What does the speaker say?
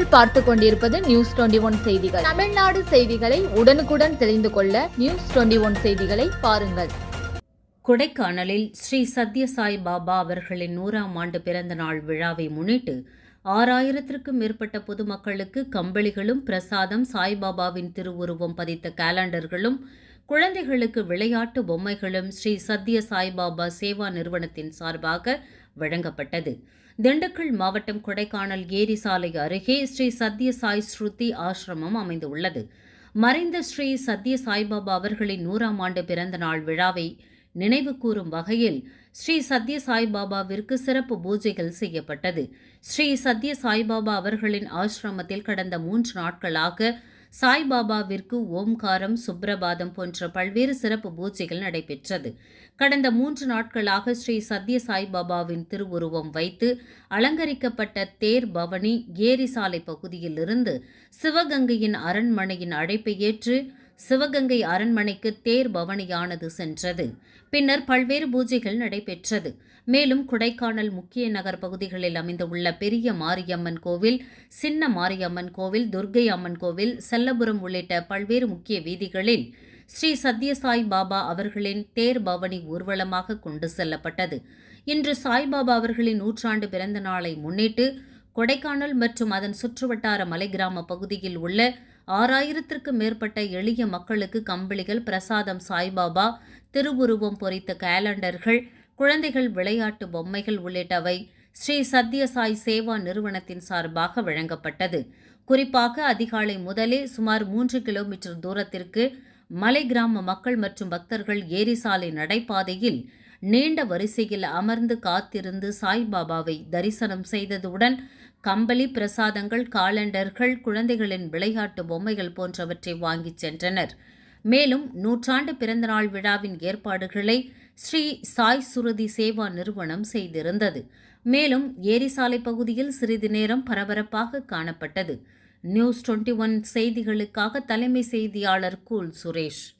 நீங்கள் பார்த்து கொண்டிருப்பது நியூஸ் டுவெண்டி ஒன் செய்திகள். தமிழ்நாடு செய்திகளை உடனுக்குடன் தெரிந்து கொள்ள நியூஸ் டுவெண்டி ஒன் செய்திகளை பாருங்கள். கொடைக்கானலில் ஸ்ரீ சத்யசாய் பாபா அவர்களின் நூறாம் ஆண்டு பிறந்த நாள் விழாவை முன்னிட்டு ஆறாயிரத்திற்கும் மேற்பட்ட பொதுமக்களுக்கு கம்பளிகளும் பிரசாதம் சாய்பாபாவின் திருவுருவம் பதித்த கேலண்டர்களும் குழந்தைகளுக்கு விளையாட்டு பொம்மைகளும் ஸ்ரீ சத்ய சாய்பாபா சேவா நிறுவனத்தின் சார்பாக வழங்கப்பட்டது. திண்டுக்கல் மாவட்டம் கொடைக்கானல் ஏரி சாலை அருகே ஸ்ரீ சத்ய சாய் ஸ்ருதி ஆசிரமம் அமைந்துள்ளது. மறைந்த ஸ்ரீ சத்ய சாய்பாபா அவர்களின் நூறாம் ஆண்டு பிறந்த நாள் விழாவை நினைவு கூறும் வகையில் ஸ்ரீ சத்ய சாய்பாபாவிற்கு சிறப்பு பூஜைகள் செய்யப்பட்டது. ஸ்ரீ சத்ய சாய்பாபா அவர்களின் ஆசிரமத்தில் கடந்த மூன்று நாட்களாக சாய்பாபாவிற்கு ஓம்காரம் சுப்ரபாதம் போன்ற பல்வேறு சிறப்பு பூஜைகள் நடைபெற்றது. கடந்த மூன்று நாட்களாக ஸ்ரீ சத்ய சாய்பாபாவின் திருவுருவம் வைத்து அலங்கரிக்கப்பட்ட தேர் பவனி ஏரி சாலை பகுதியிலிருந்து சிவகங்கையின் அரண்மனையின் அழைப்பை ஏற்று சிவகங்கை அரண்மனைக்கு தேர் பவனியானது சென்றது. பின்னர் பல்வேறு பூஜைகள் நடைபெற்றது. மேலும் கொடைக்கானல் முக்கிய நகர் பகுதிகளில் அமைந்துள்ள பெரிய மாரியம்மன் கோவில் சின்ன மாரியம்மன் கோவில் துர்க்கை அம்மன் கோவில் செல்லபுரம் உள்ளிட்ட பல்வேறு முக்கிய வீதிகளில் ஸ்ரீ சத்யசாய் பாபா அவர்களின் தேர் பவனி ஊர்வலமாக கொண்டு செல்லப்பட்டது. இன்று சாய்பாபா அவர்களின் நூற்றாண்டு பிறந்த நாளை முன்னிட்டு கொடைக்கானல் மற்றும் அதன் சுற்றுவட்டார மலை கிராம பகுதியில் உள்ள ஆறாயிரத்திற்கு மேற்பட்ட எளிய மக்களுக்கு கம்பளிகள் பிரசாதம் சாய்பாபா திருவுருவம் பொறித்த கேலண்டர்கள் குழந்தைகள் விளையாட்டு பொம்மைகள் உள்ளிட்டவை ஸ்ரீ சத்யசாய் சேவா நிறுவனத்தின் சார்பாக வழங்கப்பட்டது. குறிப்பாக அதிகாலை முதலே சுமார் மூன்று கிலோமீட்டர் தூரத்திற்கு மலை கிராம மக்கள் மற்றும் பக்தர்கள் ஏரி சாலை நடைபாதையில் நீண்ட வரிசையில் அமர்ந்து காத்திருந்து சாய்பாபாவை தரிசனம் செய்ததுடன் கம்பளி பிரசாதங்கள் காலண்டர்கள் குழந்தைகளின் விளையாட்டு பொம்மைகள் போன்றவற்றை வாங்கிச் சென்றனர். மேலும் நூற்றாண்டு பிறந்தநாள் விழாவின் ஏற்பாடுகளை ஸ்ரீ சாய் சுருதி சேவா நிறுவனம் செய்திருந்தது. மேலும் ஏரிசாலை பகுதியில் சிறிது நேரம் பரபரப்பாக காணப்பட்டது. நியூஸ் டுவெண்ட்டி ஒன் செய்திகளுக்காக தலைமை செய்தியாளர் கூல் சுரேஷ்.